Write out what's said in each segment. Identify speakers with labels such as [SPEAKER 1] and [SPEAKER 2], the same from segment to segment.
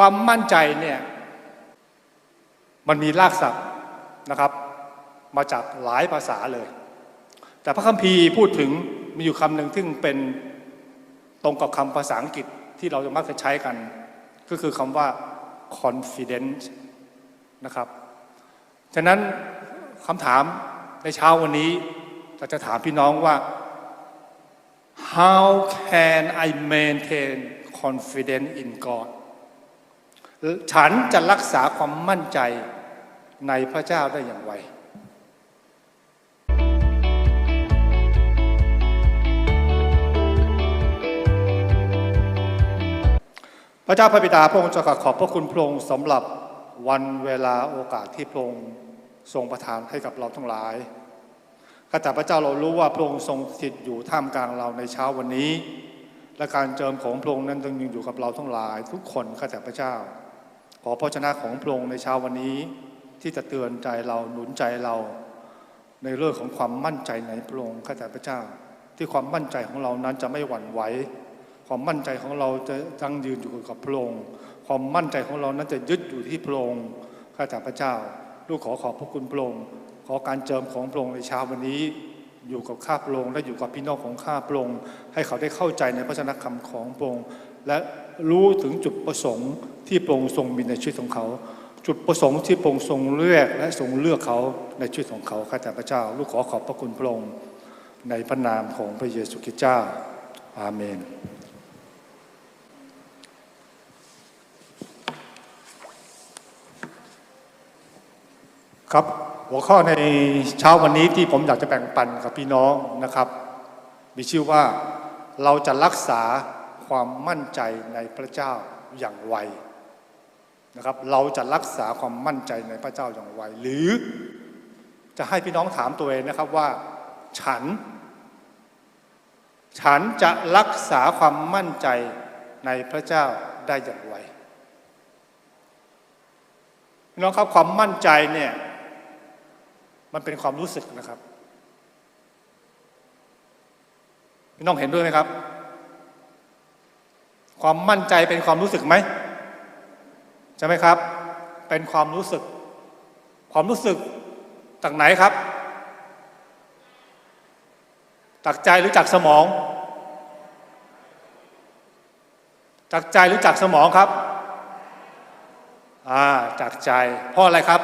[SPEAKER 1] ความมั่นใจเนี่ยมันมีรากศัพท์นะครับ มาจากหลายภาษาเลย แต่พระคัมภีร์พูดถึงมีอยู่คำหนึ่งซึ่งเป็นตรงกับคำภาษาอังกฤษที่เราจะมักจะใช้กัน ก็คือคำว่า confidence นะครับฉะนั้นคำถามในเช้าวันนี้เราจะถามพี่น้องว่า how can I maintain confidence in God ฉันจะรักษาความมั่นใจในพระเจ้าได้อย่างไรพระเจ้าพระบิดาพระองค์จะขอบพระคุณพระองค์สำหรับวันเวลาโอกาสที่พระองค์ทรงประทานให้กับเราทั้งหลายข้าแต่พระเจ้าเรารู้ว่าพระองค์ทรงสถิตอยู่ท่ามกลางเราในเช้าวันนี้ และการเจิมของพระองค์นั้นยังอยู่กับเราทั้งหลาย ทุกคนข้าแต่พระเจ้า อพระชนะของพระองค์ในเช้าวันนี้ที่จะเตือนใจเราหนุนใจเรา ในเรื่องของความมั่นใจในพระองค์ข้าแต่พระเจ้า ที่ความมั่นใจของเรานั้นจะไม่หวั่นไหวความมั่นใจของเราจะยั่งยืนอยู่กับพระองค์ความมั่นใจของเรานั้นจะยึดอยู่ที่พระองค์ข้าแต่พระเจ้า ลูกขอขอบพระคุณพระองค์ขอการเจิมของพระองค์ในเช้าวันนี้ อยู่กับข้าพระองค์และอยู่กับพี่น้องของข้าพระองค์ให้เขาได้เข้าใจในพระชนะคำของพระองค์และ รู้ถึงจุดประสงค์ที่พระองค์ทรงมีในชีวิตของเขา จุดประสงค์ที่พระองค์ทรงเลือกและทรงเลือกเขาในชีวิตของเขาข้าแต่พระเจ้า ลูกขอขอบพระคุณพระองค์ในพระนามของพระเยซูคริสต์เจ้า อาเมนครับหัวข้อในเช้าวันนี้ที่ผมอยากจะแบ่งปันกับพี่น้องนะครับ มีชื่อว่าเราจะรักษา ความมั่นใจในพระเจ้าอย่างไรนะครับ เราจะรักษาความมั่นใจในพระเจ้าอย่างไรหรือจะให้พี่น้องถามตัวเองนะครับว่า ฉัน ฉันจะรักษาความมั่นใจในพระเจ้าได้อย่างไรพี่น้องครับความมั่นใจเนี่ยมันเป็นความรู้สึกนะครับพี่น้องเห็นด้วยไหมครับ ความมั่นใจเป็นความรู้สึกไหมใช่ไหมครับ เป็นความรู้สึก ความรู้สึกจากไหนครับจากใจหรือจากสมอง จากใจหรือจากสมองครับอ่าจากใจ เพราะอะไรครับ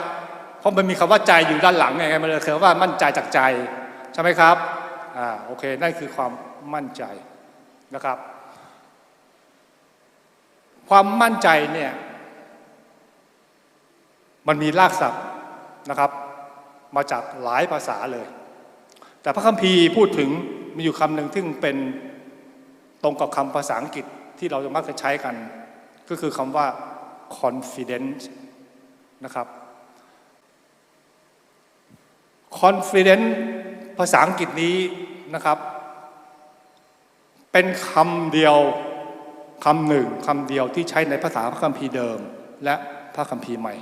[SPEAKER 1] เพราะมันมีคำว่าใจอยู่ด้านหลังไงมันเลยคือว่ามั่นใจจากใจ ใช่ไหมครับอ่าโอเคนั่นคือความมั่นใจนะครับ ความมั่นใจเนี่ยมันมีรากศัพท์นะครับ มาจากหลายภาษาเลย แต่พระคัมภีร์พูดถึงมีอยู่คำหนึ่งซึ่งเป็นตรงกับคำภาษาอังกฤษที่เราจะมักจะใช้กัน ก็คือคำว่า confidence นะครับ confidence ภาษาอังกฤษนี้นะครับ เป็นคำเดียว คำหนึ่งคำเดียวที่ใช้ในภาษาพระคัมภีร์เดิม และพระคัมภีร์ใหม่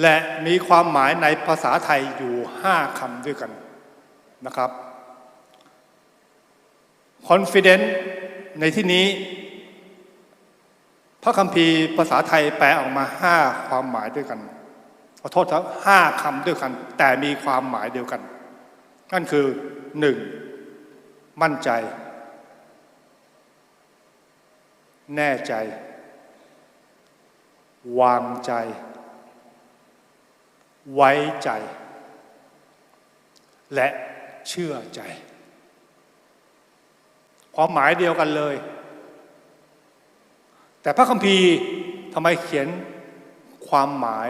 [SPEAKER 1] และมีความหมายในภาษาไทยอยู่ห้าคำด้วยกันนะครับ confident ในที่นี้ พระคัมภีร์ภาษาไทยแปลออกมาห้าความหมายด้วยกันขอโทษครับห้าคำด้วยกัน แต่มีความหมายเดียวกัน นั่นคือหนึ่งมั่นใจ แน่ใจ วางใจ ไว้ใจ และเชื่อใจ ความหมายเดียวกันเลย แต่พระคัมภีร์ทำไมเขียนความหมาย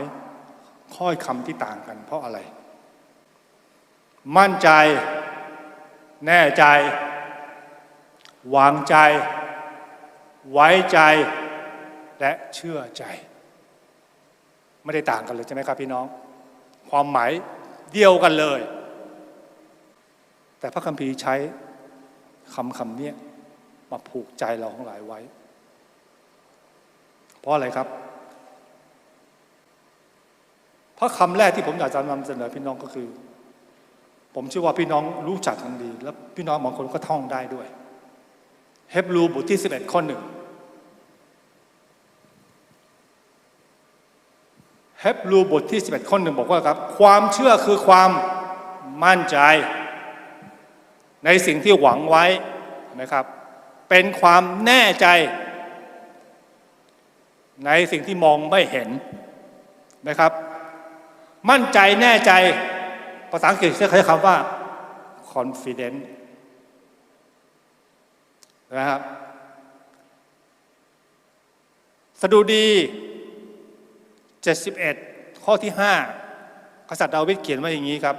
[SPEAKER 1] ข้อยคำที่ต่างกัน เพราะอะไร มั่นใจ แน่ใจ วางใจ ไว้ใจและเชื่อใจ ไม่ได้ต่างกันเลยใช่ไหมครับพี่น้อง ความหมายเดียวกันเลย แต่พระคัมภีร์ใช้คำคำนี้มาผูกใจเราทั้งหลายไว้ เพราะอะไรครับ เพราะคำแรกที่ผมอยากจะนำเสนอพี่น้องก็คือ ผมเชื่อว่าพี่น้องรู้จักกันดี และพี่น้องบางคนก็ท่องได้ด้วย เฮบรูบทที่ 11 ข้อหนึ่ง เฮบรูบทที่ 11 ข้อหนึ่งบอกว่าครับ ความเชื่อคือความมั่นใจ ในสิ่งที่หวังไว้นะครับ เป็นความแน่ใจ ในสิ่งที่มองไม่เห็นนะครับ มั่นใจแน่ใจภาษาอังกฤษใช้คำว่า confident นะครับ สดุดี 71 ข้อที่ 5 กษัตริย์ดาวิดเขียนไว้อย่างนี้ครับ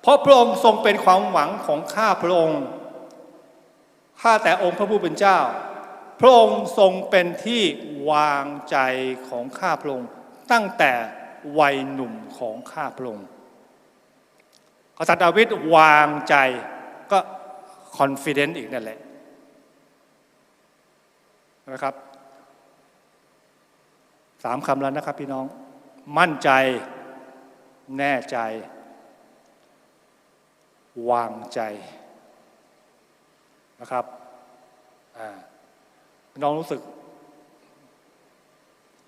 [SPEAKER 1] เพราะพระองค์ทรงเป็นความหวังของข้าพระองค์ข้าแต่องค์พระผู้เป็นเจ้า พระองค์ทรงเป็นที่วางใจของข้าพระองค์ตั้งแต่วัยหนุ่มของข้าพระองค์กษัตริย์ดาวิดวางใจก็ confident อีกนั่นแหละนะครับ สามคำแล้วนะครับ พี่น้อง มั่นใจ แน่ใจ วางใจนะครับพี่น้องรู้สึก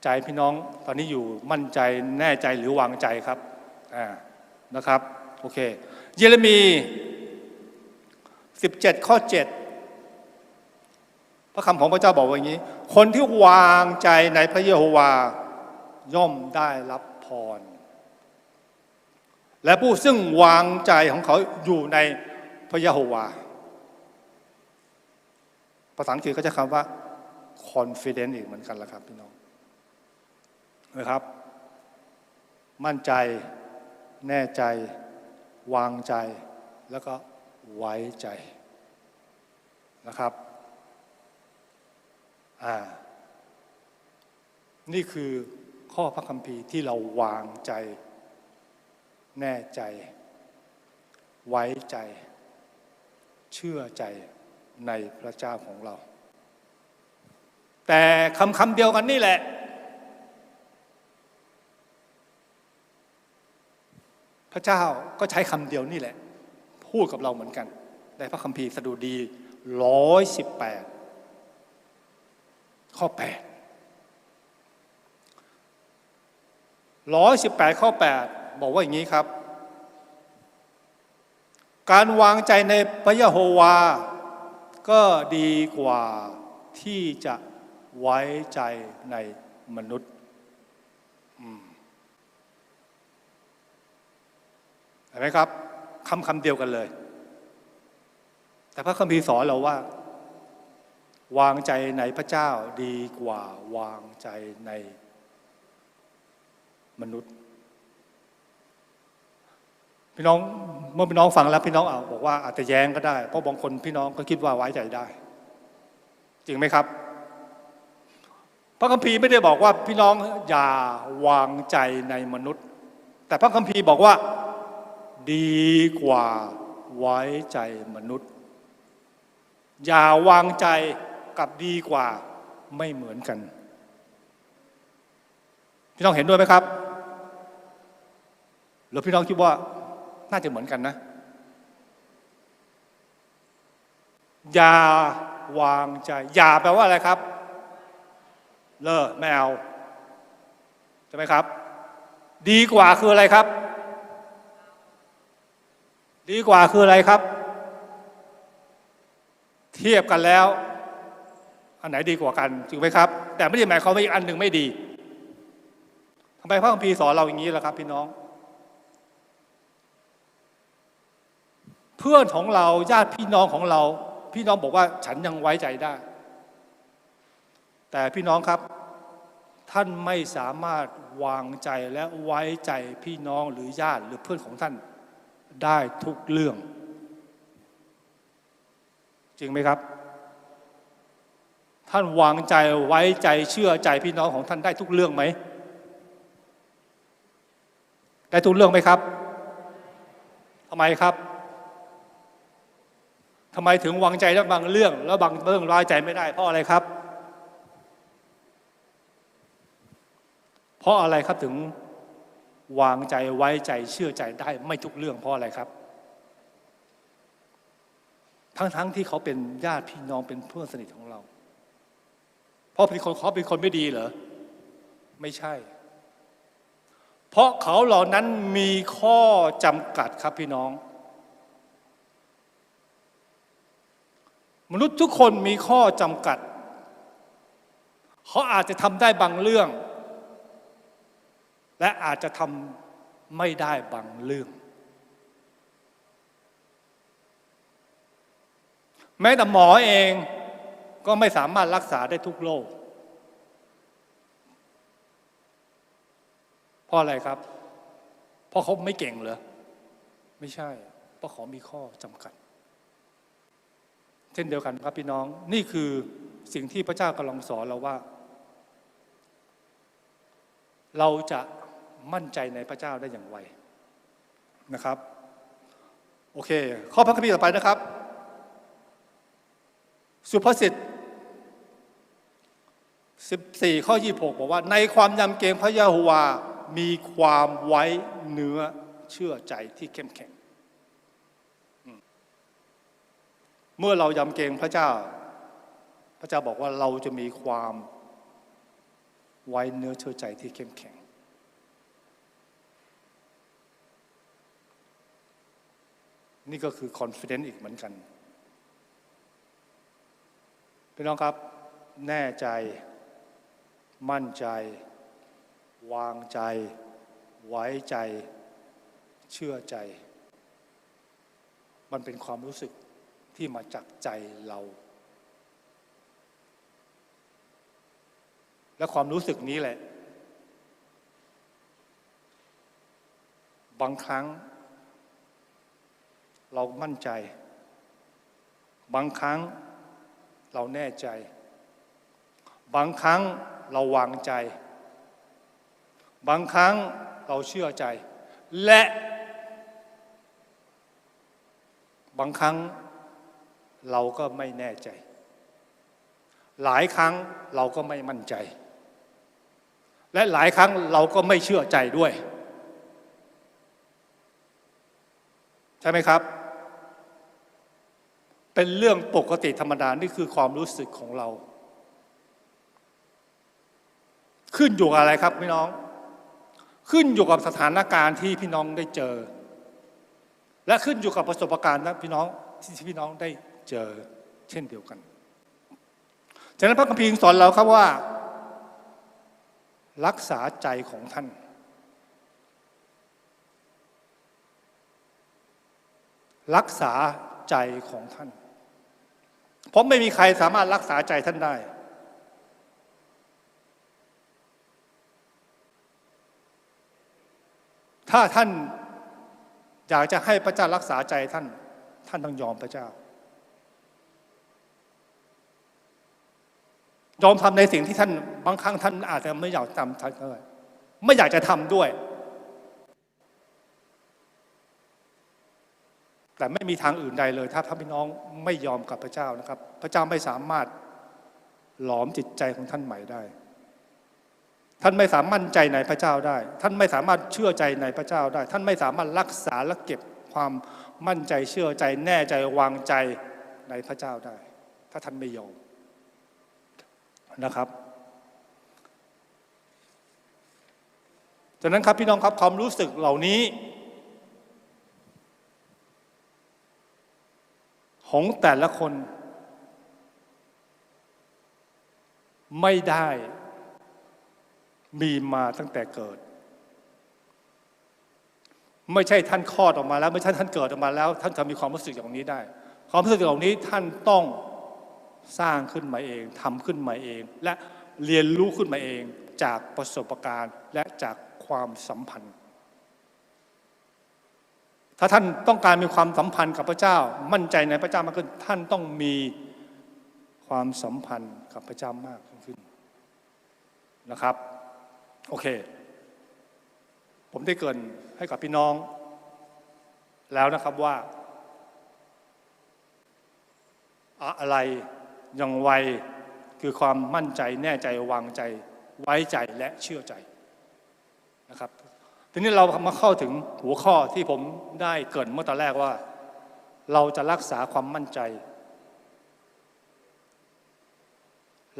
[SPEAKER 1] ใจพี่น้องตอนนี้อยู่มั่นใจแน่ใจหรือวางใจครับนะครับ โอเค เยเรมี 17 ข้อ 7 ระคำของพระเจ้าบอกว่าอย่างนี้ คนที่วางใจในพระเยโฮวา ย่อมได้รับพร และผู้ซึ่งวางใจของเขาอยู่ในพระเยโฮวา ภาษาอังกฤษก็จะคำว่า confident อีกเหมือนกันละครับพี่น้องนะครับ มั่นใจแน่ใจ วางใจแล้วก็ไว้ใจนะครับ นี่คือข้อพระคัมภีร์ที่เราวางใจ แน่ใจ ไว้ใจ เชื่อใจในพระเจ้าของเรา แต่คำคำเดียวกันนี่แหละ พระเจ้าก็ใช้คำเดียวนี่แหละ พูดกับเราเหมือนกัน ในพระคัมภีร์สดุดีร้อยสิบแปด ข้อ8ร้อยสิบแปดข้อ 8 บอกว่าอย่างนี้ครับ การวางใจในพระยะโฮวา ก็ดีกว่าที่จะไว้ใจในมนุษย์เห็นไหมครับคำคำเดียวกันเลย แต่พระคัมภีร์สอนเราว่า วางใจในพระเจ้าดีกว่าวางใจในมนุษย์พี่น้องเมื่อพี่น้องฟังแล้วพี่น้องเอาบอกว่าอาจจะแย้งก็ได้ เพราะบางคนพี่น้องก็คิดว่าไว้ใจได้ จริงไหมครับ พระคัมภีร์ไม่ได้บอกว่าพี่น้องอย่าวางใจในมนุษย์ แต่พระคัมภีร์บอกว่าดีกว่าไว้ใจมนุษย์ อย่าวางใจ กับดีกว่าไม่เหมือนกัน พี่น้องเห็นด้วยไหมครับ หรือพี่น้องคิดว่าน่าจะเหมือนกันนะ อย่าวางใจ อย่าแปลว่าอะไรครับ เลิกไม่เอาใช่ไหมครับ ดีกว่าคืออะไรครับ ดีกว่าคืออะไรครับ เทียบกันแล้ว อันไหนดีกว่ากันจริงไหมครับ แต่ไม่ได้หมายความว่าอีกอันหนึ่งไม่ดีทำไมพระคัมภีร์สอนเราอย่างนี้ล่ะครับ พี่น้อง เพื่อนของเราญาติพี่น้องของเรา พี่น้องบอกว่าฉันยังไว้ใจได้ แต่พี่น้องครับ ท่านไม่สามารถวางใจและไว้ใจพี่น้องหรือญาติหรือเพื่อนของท่านได้ทุกเรื่อง จริงไหมครับ ท่านวางใจไว้ใจเชื่อใจพี่น้องของท่านได้ทุกเรื่องไหม ได้ทุกเรื่องไหมครับทำไมครับทำไมถึงวางใจแล้วบางเรื่อง แล้วบางเรื่องไว้ใจไม่ได้ เพราะอะไรครับ เพราะอะไรครับถึงวางใจไว้ใจเชื่อใจได้ไม่ทุกเรื่องเพราะอะไรครับ ทั้งๆทที่เขาเป็นญาติพี่น้องเป็นเพื่อนสนิทของเรา ราะเป็นคนเขาเป็นคนไม่ดีเหรอ ไม่ใช่ เพราะเขาเหล่านั้นมีข้อจำกัดครับพี่น้อง มนุษย์ทุกคนมีข้อจำกัด เขาอาจจะทำได้บางเรื่อง และอาจจะทำไม่ได้บางเรื่อง แม้แต่หมอเอง ก็ไม่สามารถรักษาได้ทุกโรคเพราะอะไรครับ เพราะเขาไม่เก่งเหรอ ไม่ใช่ เพราะเขามีข้อจำกัด เช่นเดียวกันครับพี่น้อง นี่คือสิ่งที่พระเจ้ากำลังสอนเราว่า เราจะมั่นใจในพระเจ้าได้อย่างไรนะครับ โอเค ข้อพระคัมภีร์ต่อไปนะครับ สุภาษิต 14 ข้อ 26 บอกว่า ในความยำเกรงพระยะโฮวา มีความไว้เนื้อเชื่อใจที่เข้มแข็ง เมื่อเรายำเกรงพระเจ้า พระเจ้าบอกว่าเราจะมีความไว้เนื้อเชื่อใจที่เข้มแข็ง นี่ก็คือ confidence อีกเหมือนกันพี่น้องครับ แน่ใจ มั่นใจ วางใจ ไว้ใจ เชื่อใจ มันเป็นความรู้สึกที่มาจากใจเรา และความรู้สึกนี้แหละ บางครั้ง เรามั่นใจ บางครั้งเราแน่ใจ บางครั้ง เราวางใจ บางครั้งเราเชื่อใจ และบางครั้งเราก็ไม่แน่ใจ หลายครั้งเราก็ไม่มั่นใจ และหลายครั้งเราก็ไม่เชื่อใจด้วย ใช่ไหมครับ เป็นเรื่องปกติธรรมดา นี่คือความรู้สึกของเรา ขึ้นอยู่กับอะไรครับพี่น้อง ขึ้นอยู่กับสถานการณ์ที่พี่น้องได้เจอ และขึ้นอยู่กับประสบการณ์นะพี่น้องที่พี่น้องได้เจอเช่นเดียวกันฉะนั้นพระคัมภีร์สอนเราครับว่า รักษาใจของท่าน รักษาใจของท่าน เพราะไม่มีใครสามารถรักษาใจท่านได้ ถ้าท่านอยากจะให้พระเจ้ารักษาใจท่าน ท่านต้องยอมพระเจ้า ยอมทำในสิ่งที่ท่านบางครั้งท่านอาจจะไม่อยากทำท่าไหร่ไม่อยากจะทำด้วย แต่ไม่มีทางอื่นใดเลย ถ้าท่านพี่น้องไม่ยอมกับพระเจ้านะครับ พระเจ้าไม่สามารถหลอมจิตใจของท่านใหม่ได้ ท่านไม่สามารถมั่นใจในพระเจ้าได้ ท่านไม่สามารถเชื่อใจในพระเจ้าได้ ท่านไม่สามารถรักษาและเก็บความมั่นใจเชื่อใจแน่ใจวางใจในพระเจ้าได้ ถ้าท่านไม่ยอมนะครับจากนั้นครับพี่น้องครับความรู้สึกเหล่านี้ ของแต่ละคน ไม่ได้ มีมาตั้งแต่เกิด ไม่ใช่ท่านคลอดออกมาแล้ว ไม่ใช่ท่านเกิดออกมาแล้ว ท่านจะมีความรู้สึกอย่างนี้ได้ ความรู้สึกเหล่านี้ท่านต้องสร้างขึ้นมาเองทำขึ้นมาเอง และเรียนรู้ขึ้นมาเองจากประสบการณ์และจากความสัมพันธ์ ถ้าท่านต้องการมีความสัมพันธ์กับพระเจ้า มั่นใจในพระเจ้ามากขึ้น ท่านต้องมีความสัมพันธ์กับพระเจ้ามากขึ้นนะครับ โอเค ผมได้เกินให้กับพี่น้อง แล้วนะครับว่า อะไรอย่างไวคือความมั่นใจแน่ใจวางใจ ไว้ใจและเชื่อใจนะครับทีนี้เรามาเข้าถึงหัวข้อที่ผมได้เกินเมื่อตอนแรกว่า เราจะรักษาความมั่นใจ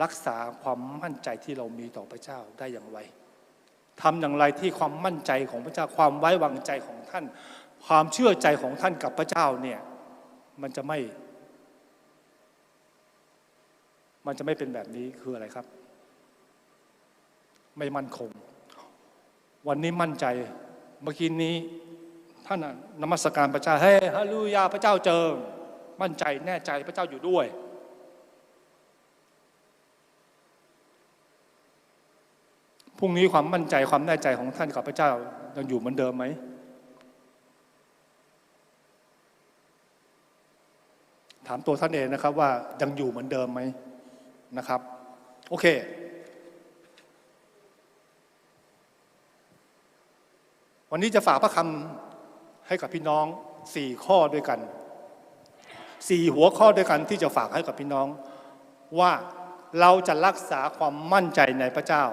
[SPEAKER 1] รักษาความมั่นใจที่เรามีต่อพระเจ้าได้อย่างไร ทำอย่างไรที่ความมั่นใจของพระเจ้าความไว้วางใจของท่าน ความเชื่อใจของท่านกับพระเจ้าเนี่ยมันจะไม่ มันจะไม่เป็นแบบนี้คืออะไรครับ ไม่มั่นคง วันนี้มั่นใจเมื่อกี้นี้ท่านน่ะนมัสการพระเจ้าเฮ้ฮาลลูยาพระเจ้าเจิมมั่นใจแน่ใจพระเจ้าอยู่ด้วย พรุ่งนี้ความมั่นใจความแน่ใจของท่านกับพระเจ้ายังอยู่เหมือนเดิมไหมถามตัวท่านเองนะครับว่ายังอยู่เหมือนเดิมไหมนะครับ โอเค วันนี้จะฝากพระคำให้กับพี่น้องสี่ข้อด้วยกันสี่หัวข้อด้วยกันที่จะฝากให้กับพี่น้อง ว่าเราจะรักษาความมั่นใจในพระเจ้า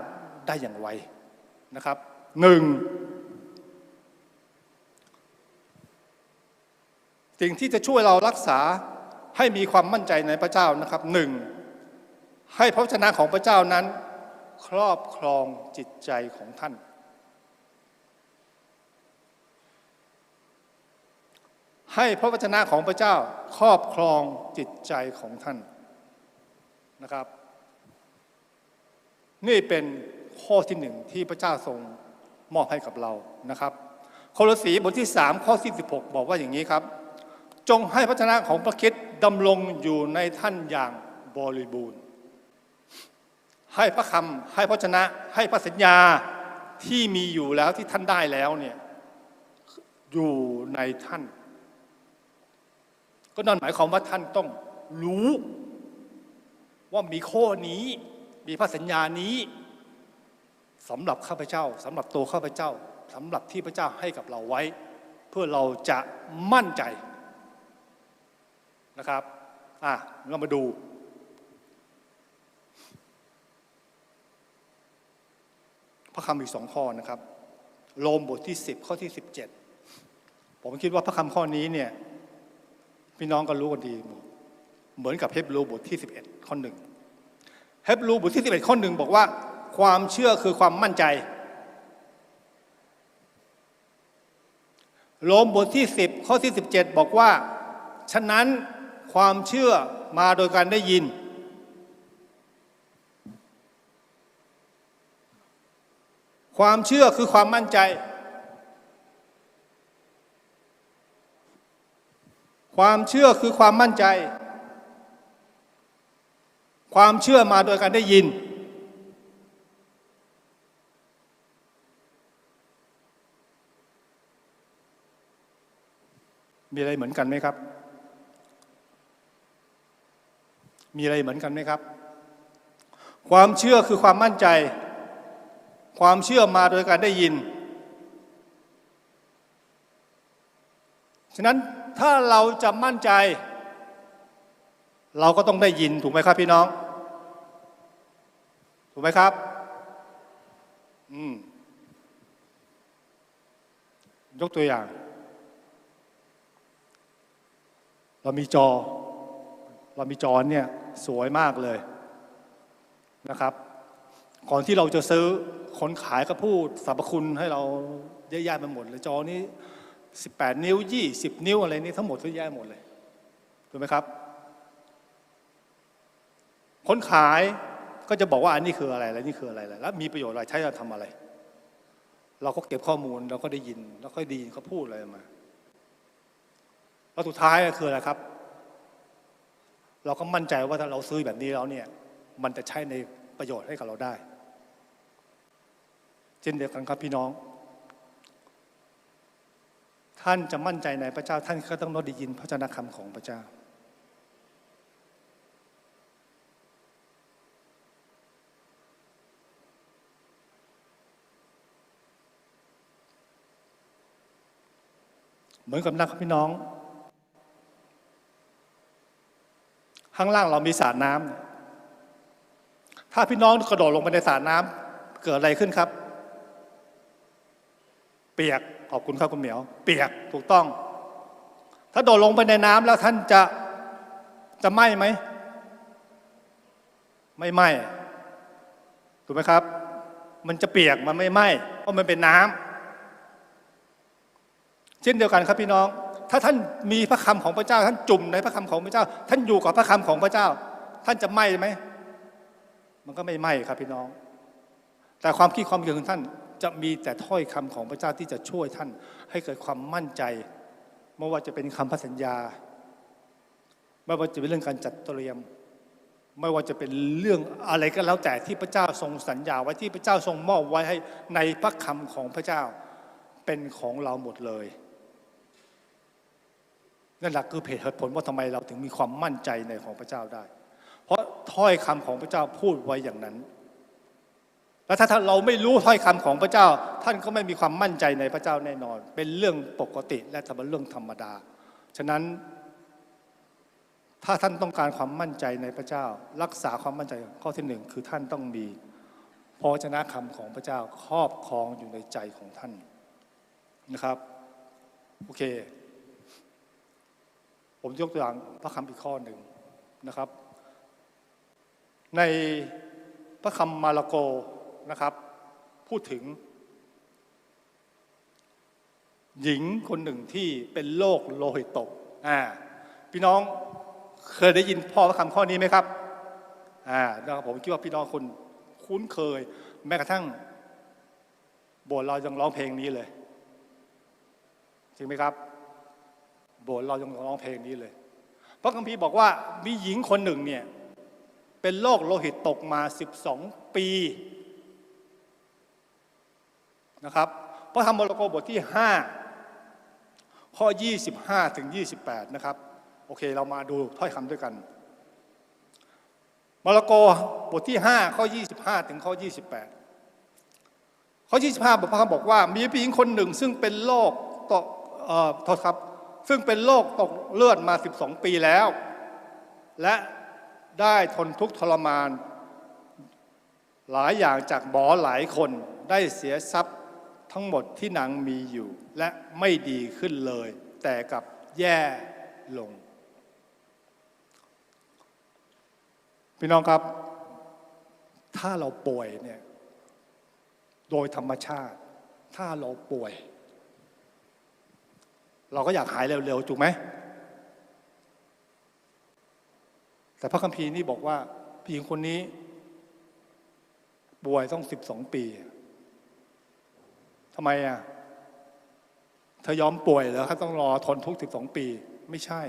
[SPEAKER 1] ได้อย่างไรนะครับหนึ่งสิ่งที่จะช่วยเรารักษาให้มีความมั่นใจในพระเจ้านะครับหนึ่งให้พระวจนะของพระเจ้านั้น ครอบครองจิตใจของท่าน ให้พระวจนะของพระเจ้าครอบครองจิตใจของท่านนะครับ นี่เป็น ข้อที่หนึ่งที่พระเจ้าทรงมอบให้กับเรานะครับโคลสีบทที่สามข้อที่สิบหกบอกว่าอย่างนี้ครับ จงให้พระวจนะของพระคิดดำรงอยู่ในท่านอย่างบริบูรณ์ ให้พระคำให้พระวจนะ ให้พระสัญญาที่มีอยู่แล้วที่ท่านได้แล้วเนี่ยอยู่ในท่าน ก็นั่นหมายความว่าท่านต้องรู้ ว่ามีข้อนี้ มีพระสัญญานี้ สำหรับข้าพเจ้าสำหรับตัวข้าพเจ้าสำหรับที่พระเจ้าให้กับเราไว้ เพื่อเราจะมั่นใจนะครับอะเรามาดู พระคำอีกสองข้อนะครับโรมบทที่ 10 ข้อที่ 17 ผมคิดว่าพระคำข้อนี้เนี่ยพี่น้องก็รู้กันดี เหมือนกับเฮบรูบทที่ 11 ข้อหนึ่งเฮบรูบทที่ 11 ข้อหนึ่งบอกว่า ความเชื่อคือความมั่นใจโรมบทที่ 10 ข้อที่ 17 บอกว่า ฉะนั้นความเชื่อมาโดยการได้ยิน ความเชื่อคือความมั่นใจ ความเชื่อคือความมั่นใจ ความเชื่อมาโดยการได้ยิน มีอะไรเหมือนกันไหมครับ มีอะไรเหมือนกันไหมครับ ความเชื่อคือความมั่นใจ ความเชื่อมาโดยการได้ยิน ฉะนั้นถ้าเราจะมั่นใจ เราก็ต้องได้ยินถูกไหมครับพี่น้อง ถูกไหมครับ อืมยกตัวอย่าง เรามีจอ เรามีจอเนี่ยสวยมากเลยนะครับ ก่อนที่เราจะซื้อคนขายก็พูดสรรพคุณให้เราเยอะแยะไปหมดเลยจอนี้ 18 นิ้ว 20 นิ้วอะไรนี่ทั้งหมดเยอะแยะหมดเลยถูกไหมครับ คนขายก็จะบอกว่าอันนี้คืออะไรและนี่คืออะไรแล้วมีประโยชน์อะไรใช้จะทำอะไร เราก็เก็บข้อมูลเราก็ได้ยิน แล้วก็ได้ยินเขาพูดอะไรมา แล้วสุดท้ายก็คืออะไรครับ เราก็มั่นใจว่าถ้าเราซื้อแบบนี้แล้วเนี่ย มันจะใช้ในประโยชน์ให้กับเราได้ เช่นเดียวกันครับพี่น้อง ท่านจะมั่นใจในพระเจ้า ท่านก็ต้องได้ยินพระเจ้าคำของพระเจ้า เหมือนกับนักพี่น้อง ข้างล่างเรามีสระน้ำถ้าพี่น้องกระโดดลงไปในสระน้ำเกิดอะไรขึ้นครับ เปียกขอบคุณครับคุณเหมียว เปียกถูกต้อง ถ้าโดดลงไปในน้ำแล้วท่านจะจะไหม้ไหมไม่ไหม้ถูกไหมครับ มันจะเปียกมันไม่ไหม้ราะมันเป็นน้ำเช่นเดียวกันครับพี่น้อง ถ้าท่านมีพระคำของพระเจ้า ท่านจุ่มในพระคำของพระเจ้า ท่านอยู่กับพระคำของพระเจ้า ท่านจะไหม้ไหมมันก็ไม่ไหม้ครับพี่น้อง แต่ความคิดความเห็นของท่านจะมีแต่ถ้อยคำของพระเจ้าที่จะช่วยท่าน ให้เกิดความมั่นใจไม่ว่าจะเป็นคำพันสัญญา ไม่ว่าจะเป็นเรื่องการจัดเตรียม ไม่ว่าจะเป็นเรื่องอะไรก็แล้วแต่ที่พระเจ้าทรงสัญญาไว้ที่พระเจ้าทรงมอบไว้ให้ในพระคำของพระเจ้าเป็นของเราหมดเลย นั่นแหละคือเหตุผลว่าทำไมเราถึงมีความมั่นใจในของพระเจ้าได้ เพราะถ้อยคำของพระเจ้าพูดไว้อย่างนั้น แล้วถ้าเราไม่รู้ถ้อยคำของพระเจ้า ท่านก็ไม่มีความมั่นใจในพระเจ้าแน่นอน เป็นเรื่องปกติและทำเป็นเรื่องธรรมดา ฉะนั้น ถ้าท่านต้องการความมั่นใจในพระเจ้า รักษาความมั่นใจข้อที่หนึ่งคือท่านต้องมีพระชนะคำของพระเจ้าครอบครองอยู่ในใจของท่านนะครับ โอเค ผมยกตัวอย่างพระคำอีกข้อหนึ่งนะครับ ในพระคำมาระโกนะครับ พูดถึง หญิงคนหนึ่งที่เป็นโรคโลหิตตกอ่าพี่น้องเคยได้ยินพ่อพระคำข้อนี้ไหมครับอ่านะครับผมคิดว่าพี่น้องคนคุ้นเคย แม้กระทั่งโบสถ์เรายังร้องเพลงนี้เลยจริงไหมครับ โบสถ์เรายังร้องเพลงนี้เลย พระคัมภีร์บอกว่ามีหญิงคนหนึ่งเนี่ยเป็นโรคโลหิตตกมา 12 ปีนะครับพระธรรมมาระโกบทที่ 5 ข้อ 25 ถึง 28 นะครับ โอเคเรามาดูถ้อยคำด้วยกันมาระโกบทที่ 5 ข้อ 25 ถึงข้อ 28 ข้อ 25บอกพระคัมภีร์บอกว่า มีผู้หญิงคนหนึ่งซึ่งเป็นโรคตกเอ่อโทษครับ ซึ่งเป็นโรคตกเลือดมา 12 ปีแล้ว และได้ทนทุกข์ทรมาน หลายอย่างจากหมอหลายคนได้เสียทรัพย์ทั้งหมดที่นางมีอยู่ และไม่ดีขึ้นเลย แต่กับแย่ลง พี่น้องครับ ถ้าเราป่วยเนี่ยโดยธรรมชาติ ถ้าเราป่วย เราก็อยากหายเร็วๆถูกไหมแต่พระคัมภีร์นี่บอกว่าผู้หญิงคนนี้ป่วยต้องสิบสองปีทำไมอะเธอยอมป่วยเหรอเขาต้องรอทนทุกข์สิบสองปี ไม่ใช่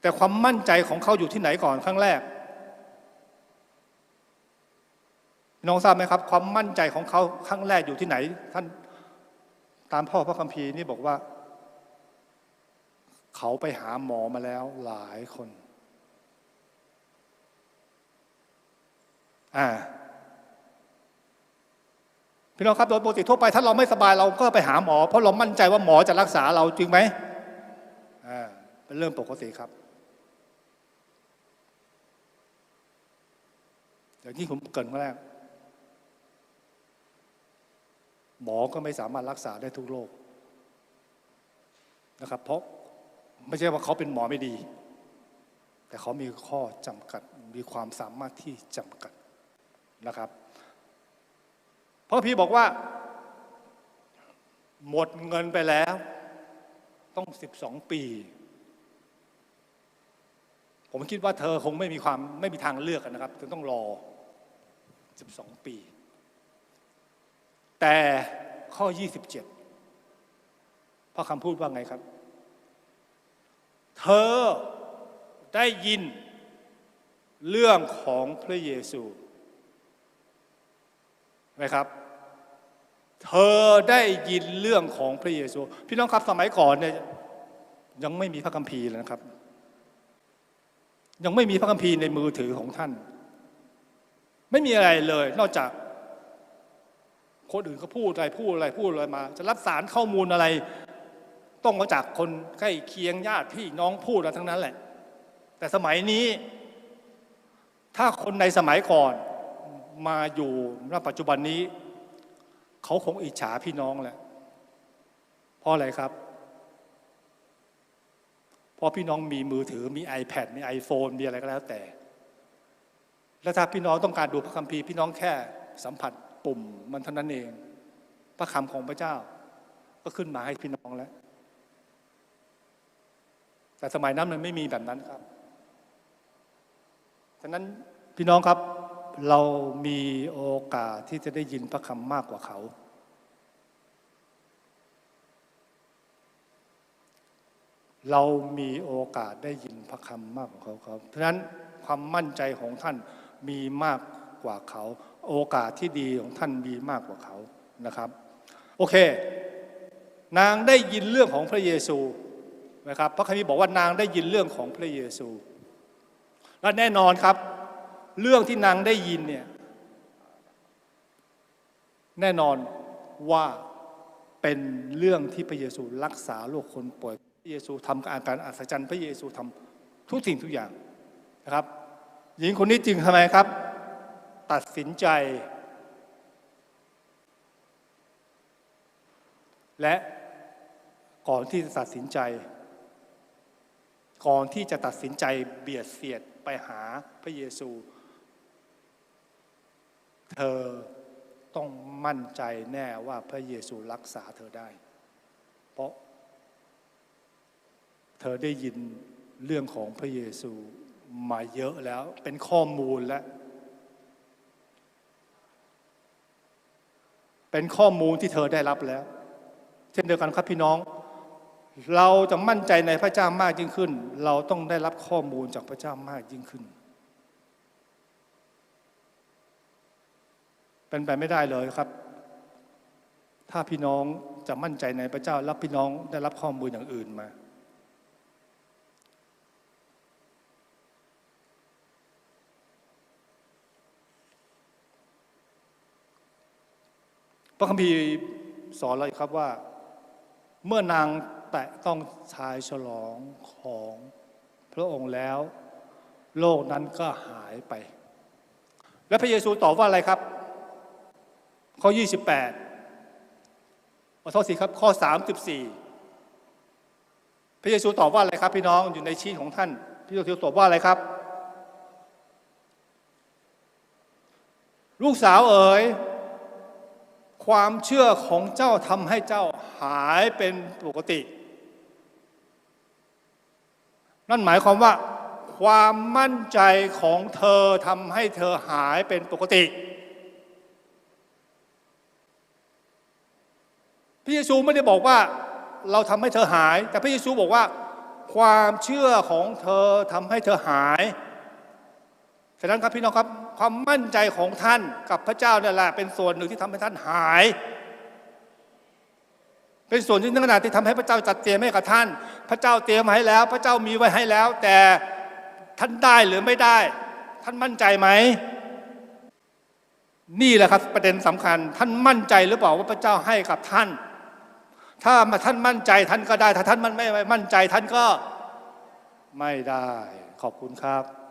[SPEAKER 1] แต่ความมั่นใจของเขาอยู่ที่ไหนก่อนครั้งแรก น้องทราบไหมครับ ความมั่นใจของเขาครั้งแรกอยู่ที่ไหน ท่านตามพ่อพระคัมภีร์นี่บอกว่า เขาไปหาหมอมาแล้วหลายคน อ่าพี่น้องครับโดยปกติทั่วไปถ้าเราไม่สบายเราก็ไปหาหมอ เพราะเรามั่นใจว่าหมอจะรักษาเราจริงไหมอ่าเป็นเรื่องปกติครับอย่างที่ผมเกรินมาแรกหมอก็ไม่สามารถรักษาได้ทุกโรคนะครับ เพราะ ไม่ใช่ว่าเขาเป็นหมอไม่ดี แต่เขามีข้อจำกัด มีความสามารถที่จำกัดนะครับพระพี่บอกว่า หมดเงินไปแล้ว ต้องสิบสองปี ผมคิดว่าเธอคงไม่มีความไม่มีทางเลือกนะครับเธอต้องรอสิบสองปี แต่ข้อยี่สิบเจ็ดพระคำพูดว่าไงครับ เธอได้ยินเรื่องของพระเยซูไหมครับ เธอได้ยินเรื่องของพระเยซู พี่น้องครับสมัยก่อนเนี่ยยังไม่มีพระคัมภีร์เลยนะครับ ยังไม่มีพระคัมภีร์ในมือถือของท่าน ไม่มีอะไรเลย นอกจากคนอื่นเขาพูดอะไรพูดอะไรพูดอะไรมา จะรับสารข้อมูลอะไร ต้องมาจากคนใกล้เคียงญาติพี่น้องพูดอะไรทั้งนั้นแหละ แต่สมัยนี้ ถ้าคนในสมัยก่อนมาอยู่ณปัจจุบันนี้ เขาคงอิจฉาพี่น้องแหละเพราะอะไรครับเพราะพี่น้องมีมือถือมี iPad มี iPhone มีอะไรก็แล้วแต่ แล้วถ้าพี่น้องต้องการดูพระคัมภีร์พี่น้องแค่สัมผัสปุ่มมันเท่านั้นเอง พระคำของพระเจ้า ก็ขึ้นมาให้พี่น้องแล้ว แต่สมัยนั้นมันไม่มีแบบนั้นครับ ฉะนั้นพี่น้องครับ เรามีโอกาสที่จะได้ยินพระคำมากกว่าเขา เรามีโอกาสได้ยินพระคำมากกว่าเขาครับ เพราะฉะนั้นความมั่นใจของท่านมีมากกว่าเขา โอกาสที่ดีของท่านมีมากกว่าเขานะครับ โอเค นางได้ยินเรื่องของพระเยซู นะครับพระคัมภีร์บอกว่านางได้ยินเรื่องของพระเยซู และแน่นอนครับ เรื่องที่นางได้ยินเนี่ยแน่นอนว่าเป็นเรื่องที่พระเยซูรักษาโรคคนป่วยพระเยซูทำการการอัศจรรย์พระเยซูทำทุกสิ่งทุกอย่างนะครับ หญิงคนนี้จึงทำไมครับ ตัดสินใจ และก่อนที่จะตัดสินใจ ก่อนที่จะตัดสินใจเบียดเสียดไปหาพระเยซู เธอต้องมั่นใจแน่ว่าพระเยซูรักษาเธอได้ เพราะ เธอได้ยินเรื่องของพระเยซูมาเยอะแล้วเป็นข้อมูลแล้วเป็นข้อมูลที่เธอได้รับแล้ว เช่นเดียวกันครับพี่น้อง เราจะมั่นใจในพระเจ้ามากยิ่งขึ้น เราต้องได้รับข้อมูลจากพระเจ้ามากยิ่งขึ้น เป็นไปไม่ได้เลยครับ ถ้าพี่น้องจะมั่นใจในพระเจ้าแล้วพี่น้องได้รับข้อมูลอย่างอื่นมา พระคัมภีร์สอนเราครับว่า เมื่อนาง แตะต้องชายฉลองของพระองค์แล้ว โลกนั้นก็หายไป และพระเยซูตอบว่าอะไรครับ ข้อ 28ขอโทษสิครับ ข้อ 34 พระเยซูตอบว่าอะไรครับ พี่น้องอยู่ในชีตของท่านพระเยซูตอบว่าอะไรครับลูกสาวเอ๋ยความเชื่อของเจ้าทำให้เจ้าหายเป็นปกติ นั่นหมายความว่า ความมั่นใจของเธอทำให้เธอหายเป็นปกติ พระเยซูไม่ได้บอกว่าเราทำให้เธอหาย แต่พระเยซูบอกว่า ความเชื่อของเธอทำให้เธอหายฉะนั้นครับพี่น้องครับความมั่นใจของท่านกับพระเจ้านี่แหละเป็นส่วนหนึ่งที่ทำให้ท่านหาย เป็นส่วนที่นึงขนาดที่ทำให้พระเจ้าจัดเตรียมให้กับท่าน พระเจ้าเตรียมให้แล้ว พระเจ้ามีไว้ให้แล้ว แต่ท่านได้หรือไม่ได้ ท่านมั่นใจไหม นี่แหละครับประเด็นสำคัญ ท่านมั่นใจหรือเปล่าว่าพระเจ้าให้กับท่าน ถ้ามาท่านมั่นใจท่านก็ได้ ถ้าท่านมันไม่มั่นใจท่านก็ไม่ได้ ขอบคุณครับ